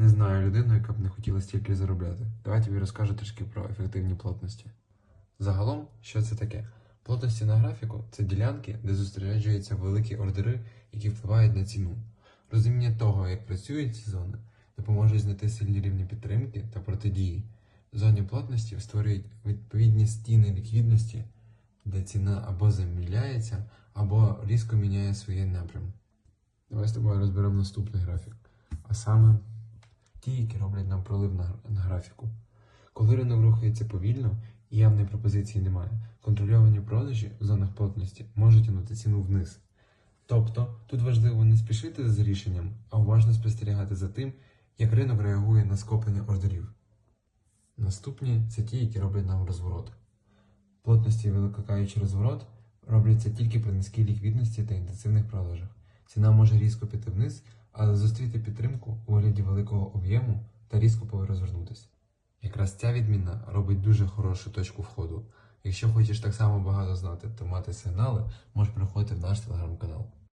Не знаю людину, яка б не хотіла стільки заробляти. Давай тобі розкажу трішки про ефективні плотності. Загалом, що це таке? Плотності на графіку це ділянки, де зосереджуються великі ордери, які впливають на ціну. Розуміння того, як працюють ці зони, допоможе знайти сильні рівні підтримки та протидії. Зоні плотності створюють відповідні стіни ліквідності, де ціна або заміляється, або різко міняє своє напрям. Давай з тобою розберемо наступний графік. А саме ті, які роблять нам пролив на, на графіку. Коли ринок рухається повільно і явної пропозиції немає, контрольовані продажі в зонах плотності можуть тягнути ціну вниз. Тобто тут важливо не спішити з рішенням, а уважно спостерігати за тим, як ринок реагує на скоплення ордерів. Наступні це ті, які роблять нам розворот. Плотності викликаючи розворот робляться тільки при низькій ліквідності та інтенсивних продажах. Ціна може різко піти вниз, але зустріти підтримку у вигляді великого об'єму та різко розвернутися. Якраз ця відміна робить дуже хорошу точку входу. Якщо хочеш так само багато знати та мати сигнали, можеш приходити в наш телеграм-канал.